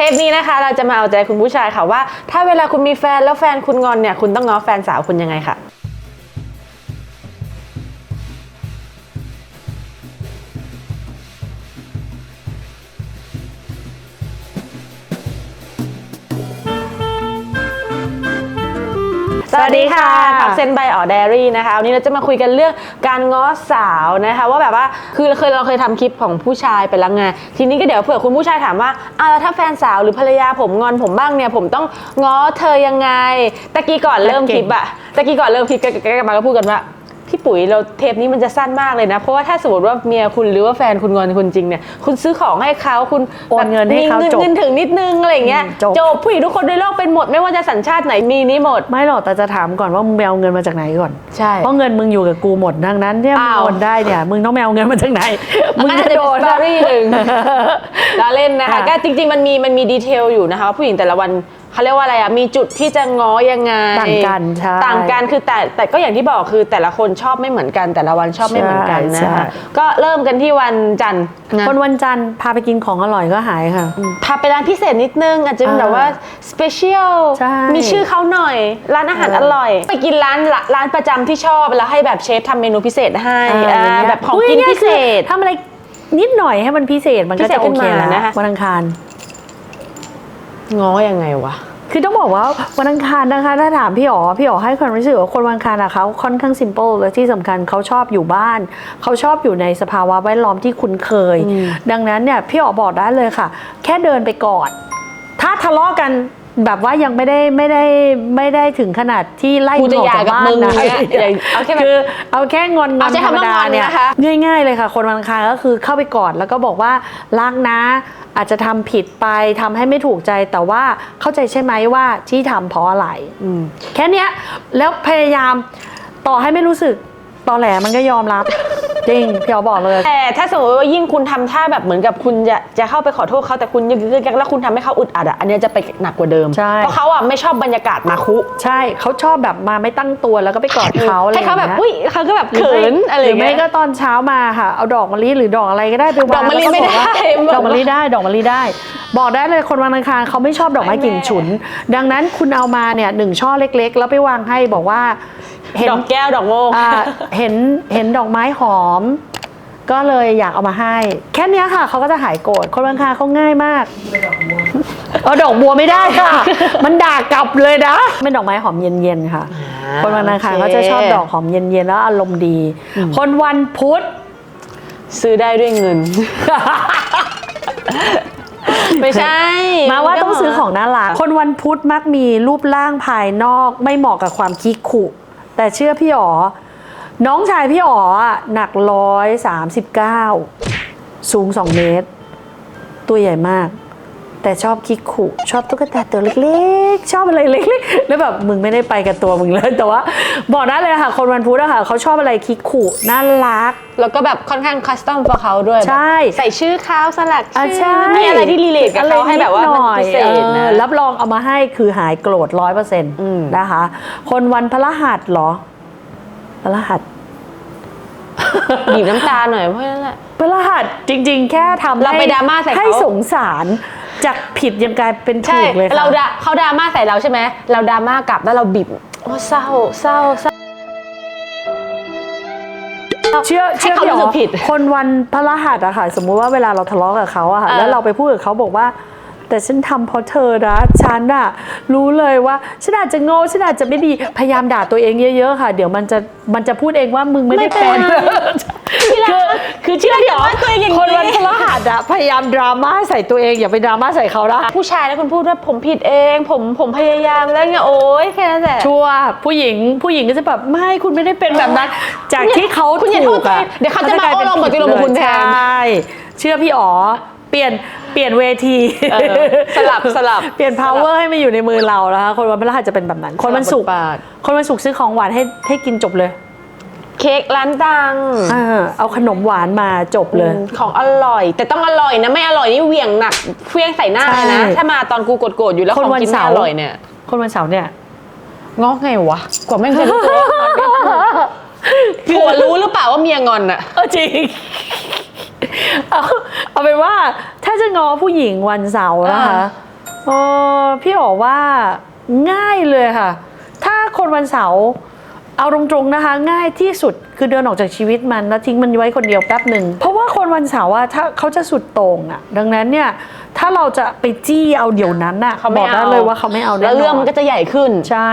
เทปนี้นะคะ เราจะมาเอาใจคุณผู้ชายค่ะว่า ถ้าเวลาคุณมีแฟนแล้วแฟนคุณงอนเนี่ยคุณต้องง้อแฟนสาวคุณยังไงค่ะ วัสดีค่ะกับเซนไบออเดรี่นะคะวันนี้เราจะมาคุยกันเรื่องการง้อสาวนะคะ ว่าแบบว่าคือเราเคยเราเคยทำคลิปของผู้ชายไปแล้วไงทีนี้ก็เดี๋ยวเผื่อคุณผู้ชายถามว่าอ้าวแล้วถ้าแฟนสาวหรือภรรยาผมงอนผมบ้างเนี่ยผมต้องง้อเธอยังไงตะกี้ก่อนเริ่มคลิปอะตะกี้ก่อนเริ่มคลิปก็ก็มาก็พูดกันว่า พี่ปุ๋ยเราเทปนี้มันจะสั้นมากเลยนะ เพราะว่าถ้าสมมติว่าเมียคุณหรือว่าแฟนคุณงอนคุณจริงเนี่ยคุณซื้อของให้เขาคุณโอนเงินให้เขามีจบเงินถึงนิดนึงอะไรอย่างเงี้ยอืมจบ จบผู้หญิงทุกคนในโลกเป็นหมดไม่ว่าจะสัญชาติไหนมีนี้หมด ไม่หรอกแต่จะถามก่อนว่ามึงไปเอาเงินมาจากไหนก่อน ใช่ เพราะเงินมึงอยู่กับกูหมดดังนั้นเนี่ยมึงอ้าว โอนได้เนี่ยมึงต้องไปเอาเงินมาจากไหน มึงอาจจะจะโดเป็นนสตอรี่หนึ่ง เราเล่นนะคะค่ะก็จริงๆมันมีมันมีดีเทลอยู่นะคะว่าผู้หญิงแต่ละวัน เขาเรียกว่าอะไรอะมีจุดที่จะง้อยังไงต่างกันใช่ต่างกันคือแต่แต่ก็อย่างที่บอกคือแต่ละคนชอบไม่เหมือนกัน แต่ละวันชอบไม่เหมือนกันใช่นะคะใช่ ก็เริ่มกันที่วันจันทร์นะคนวันจันทร์พาไปกินของอร่อยก็หายค่ะ พาไปร้านพิเศษนิดนึง อาจจะเป็นอ่าแบบว่าสเปเชียลใช่มีชื่อเขาหน่อย ร้านอาหารเอออร่อย ไปกินร้านร้านประจำที่ชอบแล้วให้แบบเชฟทำเมนูพิเศษให้อ่าอ่าย่างเงี้ยแบบของพูดกินง่ายๆพิเศษคือทำอะไรนิดหน่อยให้มันพิเศษมันก็พิเศษจะโอเคขึ้นมาแล้วนะคะ วันอังคาร ง้อยังไงวะ คือต้องบอกว่าวันอังคารนะคะถ้าถามพี่อ๋อพี่อ๋อให้ความรู้สึกว่าคนวันอังคารอะเขาค่อนข้างซิมเ l ิลและที่สำคัญเขาชอบอยู่บ้าน เขาชอบอยู่ในสภาวะแวดล้อมที่คุ้นเคย ดังนั้นเนี่ยพี่อ๋อบอกได้เลยค่ะ แค่เดินไปก่อนถ้าทะเลาะกันแบบว่ายังไม่ได้ไม่ได้ไม่ได้ถึงขนาดที่ไล่กูจะออกหย่าจากกับบ้านมึงนะเนี่ยอย่าเอาแค่แบบคือเอาแค่งอนงอเอานใช้ธรรมคำว่าดางอนเนี่ยนะคะง่ายๆเลยค่ะ คนวันอังคารก็คือเข้าไปกอดแล้วก็บอกว่ารักนะ อาจจะทำผิดไปทำให้ไม่ถูกใจแต่ว่าเข้าใจใช่ไหมว่าที่ทำเพราะอะไรแค่เนี้ยแล้วพยายามต่อให้ไม่รู้สึกตอแหลมันก็ยอมรับ จริงพี่อ๋อบอกเลย แต่ถ้าสมมติว่ายิ่งคุณทำท่าแบบเหมือนกับคุณจะจะเข้าไปขอโทษเขาแต่คุณยึกยึกยักแล้วคุณทำให้เขาอึดอัดอะอันเนี้ยจะไปหนักกว่าเดิม ใช่ เพราะเขาอะไม่ชอบบรรยากาศมาคุใช่เขาชอบแบบมาไม่ตั้งตัวแล้วก็ไปกอดเขาอะไรอให้ย่างเขาเงี้ยแบบอุ้ยเขาก็แบบหรือเขิไม่นอะไรหอรือย่างไม่เงี้ย ก็ตอนเช้ามาค่ะ เอาดอกมะลิหรือดอกอะไรก็ได้ไปวางดอกมะลิแล้วไม่ได้บอกว่าบอกว่าดอกมะลิได้ดอกมะลิได้ บอกได้เลยคนวันอังคารเขาไม่ชอบดอกไม้กลิ่นฉุน ดังนั้นคุณเอามาเนี่ยหนึ่งช่อเล็ก ๆ แล้วไปวางให้บอกว่า เห็นดอกแก้วดอกโมกอ่าเห็นเห็นดอกไม้หอม ก็เลยอยากเอามาให้ แค่เนี้ยค่ะเขาก็จะหายโกรธคนวันอังคารเขาง่ายมากเอาดอกบัวไม่ได้ค่ะ มันด่ากลับเลยนะเป็นดอกไม้หอมเย็นๆค่ะ คนวันอังคารเขาจะชอบดอกหอมเย็นๆแล้วอารมณ์ดี คนวันพุธซื้อได้ด้วยเงิน ไม่ใช่ มาว่าต้องซื้อของน่ารัก คนวันพุธมักมีรูปร่างภายนอกไม่เหมาะกับความคิกขุ แต่เชื่อพี่อ๋อ น้องชายพี่อ๋อหนักร้อยสามสิบเก้าสูงสองเมตร ตัวใหญ่มาก แต่ชอบคิกขุชอบตุ๊กตาตัวเล็กๆ ชอบอะไรเล็กๆ แล้วแบบมึงไม่ได้ไปกับตัวมึงเลย แต่ว่าบอกได้เลยค่ะคนวันพุธอะค่ะเขาชอบอะไรคิกขุน่ารัก แล้วก็แบบค่อนข้างคัสตอม for เขาด้วยใช่แบบใส่ชื่อเขาสลักอะชื่ใช่อมีอะไรที่รีเลทกับเขาให้แบบว่ามันพิเศษเอนะอรับรองเอามาให้คือหายโกรธร้อยเปอร์เซ็นต์มนะคะ คนวันพระหัสเหรอพระหัสบีบน้ำตาหน่อยเพราะนั่นแหละพระหัสจริง ๆ แค่ทำเราไปให้ดราม่าใส่เขาให้สงสาร จากผิดยังกลายเป็นใช่ถูกเลยค่ะเราดาเขาดราม่าใส่เราใช่ไหมเราดราม่ากลับแล้วเราบีบโอ้เศร้าเศร้าเศร้า เชื่อให้เชื่อเขาพี่รู้สึกอ๋อผิด คนวันพระหัสอะค่ะ สมมุติว่าเวลาเราทะเลาะกับเขาอะค่ะเออแล้วเราไปพูดกับเขาบอกว่า แต่ฉันทำเพราะเธอนะฉันอะรู้เลยว่าฉันอาจจะโง่ฉันอาจจะไม่ดีพยายามด่าตัวเองเยอะๆค่ะ เดี๋ยวมันจะมันจะพูดเองว่ามึงไม่ได้ไม่เป็เป็นนไรคือคือเชื่อพี่อ๋อว่าตัวเองอย่างนี้คนวันพระหั สอะพยายามดราม่าใส่ตัวเองอย่าไปดราม่าใส่เขานะผู้ชายแล้วคุณพูดว่าผมผิดเอง ผมผมพยายามแล้วไงโอ๊ยแค่นั้นแหละชัวร์ผู้หญิงผู้หญิงก็จะแบบไม่คุณไม่ได้เป็นแบบนั้น จากที่เขาคุณอย่าถูโทษกอะตัวเองเดี๋ยวเขาจะมาลยโอ้เราหมดตัวเราบอกคุณแทนใช่เชื่อพี่อ๋อเปลี่ยนเปลี่ยนเวทีเออสลับสลับเปลี่ยน power ให้มาอยู่ในมือเราแล้วคนวันพฤหัสจะเป็นแบบนั้น คนวันศุกร์บทบาทคนวันศุกร์ซื้อของหวานให้ให้กินจบเลย เค้กร้านดังเออเอาขนมหวานมาจบเลย ของอร่อย แต่ต้องอร่อยนะไม่อร่อยนี่เหวี่ยงหนักเฟี้ยงใส่หน้าเลยนะใช่ถ้ามาตอนกูโกรธๆอยู่แล้วคนของวันกินไม่เสาร์อร่อยเนี่ย คนวันเสาร์เนี่ยงอกไงวะกว่าแม่งจะรู้ตัวผัวรู้หรือเปล่าว่าเมียงอนอะเออจริงเอาเอาเป็นว่า ถ้าจะง้อผู้หญิงวันเสาร์นะคะอ่าเออพี่อ๋อว่าง่ายเลยค่ะ ถ้าคนวันเสาร์ เอาตรงๆนะคะ ง่ายที่สุดคือเดินออกจากชีวิตมันแล้วทิ้งมันไว้คนเดียวแป๊บหนึ่งเพราะว่าคนวันเสาร์อะถ้าเขาจะสุดโต่งอะดังนั้นเนี่ยถ้าเราจะไปจี้เอาเดี๋ยวนั้นอะเขาบไม่อกเอาได้เลยว่าเขาไม่เอาแน่นแล้วอนเรื่องมันก็จะใหญ่ขึ้น ใช่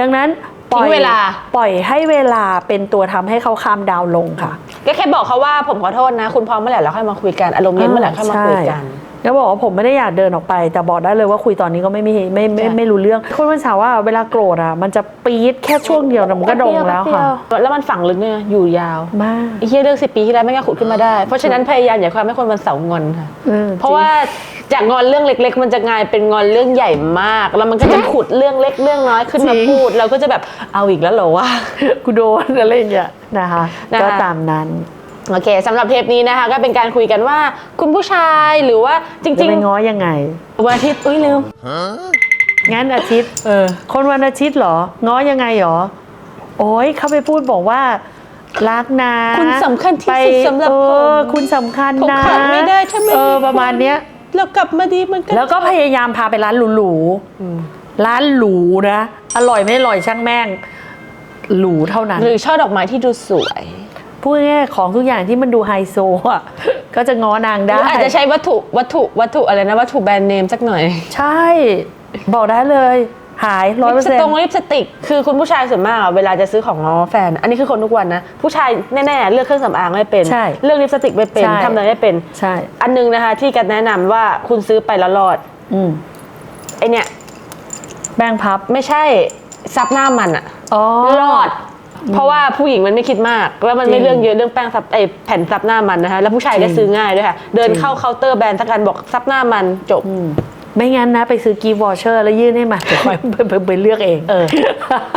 ดังนั้นปล่อยทิ้งเวลา ปล่อยให้เวลาเป็นตัวทำให้เขาคามดาวน์ลงค่ะ ก็แค่บอกเขาว่าผมขอโทษนะ คุณพร้อมเมื่อไหร่เราค่อยมาคุยกันอารมณ์เย็นเมื่อไหร่ค่อยมาคุยกันแล้ วบอกว่าผมไม่ได้อยากเดินออกไป แต่บอกได้เลยว่าคุยตอนนี้ก็ไม่มีไม่ไม่ใช่ไม่รู้เรื่องคนวันเสาร์ว่าเวลาโกรธอะมันจะปี๊ดแค่ช่วงเดียวแต่มันก็ดงแล้วค่ะ แล้วมันฝังลึกเนี่ยอยู่ยาวมากไอ้เฮียเรื่องสิปีที่แล้วไม่งก็ขุดขึ้นมาได้ เพราะฉะนั้นพยายามอย่าความให้คนวันเสาร์งอนค่ะออเพราะว่าจากงอนเรื่องเล็ก ๆ มันจะกลายเป็นงอนเรื่องใหญ่มาก แล้วมันก็จะขุดเรื่องเล็กเรื่องน้อยขึ้นมาพูดเราก็จะแบบเอาอีกแล้วเหรอวะจริงกูโดนอะไรอย่างเงี้ยนะคะนะคะก็ตามนั้น โอเคสำหรับเทปนี้นะคะ ก็เป็นการคุยกันว่าคุณผู้ชายหรือว่าจจะริง ไปง้อยังไง ๆ วันอาทิตย์อุ้ยลืมงั้นอาทิตย์ เออ คนวันอาทิตย์เหรอ ง้อยังไงเหรอ โอ้ยเขาไปพูดบอกว่า รักนะคุณสำคัญที่ไปสุดสำหรับเอผมอคุณสำคัญผมนะขาดไม่ได้ถ้าไม่เออมีประมาณเนี้ย เรากลับมาดีมันก็ แล้วก็พยายามพาไปร้านหรูๆร้านหรูนะ อร่อยไม่อร่อยช่างแม่ง หรูเท่านั้น หรือช่อดอกไม้ที่ดูสวย พูดง่ายๆของทุกอย่างที่มันดูไฮโซอะก็จะง้อนางหได้ รืออาจจะใช้วัตถุวัตถุวัตถุอะไรนะวัตถุแบรนด์เนมสักหน่อยใช่ บอกได้เลย หายร้อยเปลิอปร์สเซ็นตต์งลิปสติก คือคุณผู้ชายส่วนมากอะเวลาจะซื้อของง้อแฟน อันนี้คือคนทุกวันนะ ผู้ชายแน่ๆ เลือกเครื่องสำอางไม่เป็น ใช่เลือกลิปสติกไม่เป็นใช่ ทำอะไรไม่เป็น ใช่ อันนึงนะคะ ที่กันแนะนำว่าคุณซื้อไปแล้วรอดอืมไอเนี่ยแป้งพับไม่ใช่ซับหน้ามันอะอ๋อรอด เพราะว่าผู้หญิงมันไม่คิดมากแล้วมันไม่จริงเรื่องเยอะเรื่องแป้งซับไอแผ่นซับหน้ามันนะคะแล้วผู้ชายก็จริงซื้อง่ายด้วยค่ะ เดินจริงเข้าเคาน์เตอร์แบรนด์สักกันบอกซับหน้ามันจบ ไม่งั้นนะ ไปซื้อกีวอเชอร์ แล้วยื่นให้มาเดี๋ยวไปไปไปเลือกเองเออ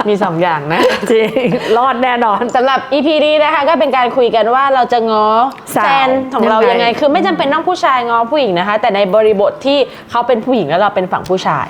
มีสองอย่างนะ จริงรอดแน่นอน สำหรับ EP นี้นะคะ ก็เป็นการคุยกันว่าเราจะง้อสาวแฟนของเรายังไงยังไง คือไม่จำเป็นต้องผู้ชายง้อผู้หญิงนะคะ แต่ในบริบทที่เขาเป็นผู้หญิงแล้วเราเป็นฝั่งผู้ชาย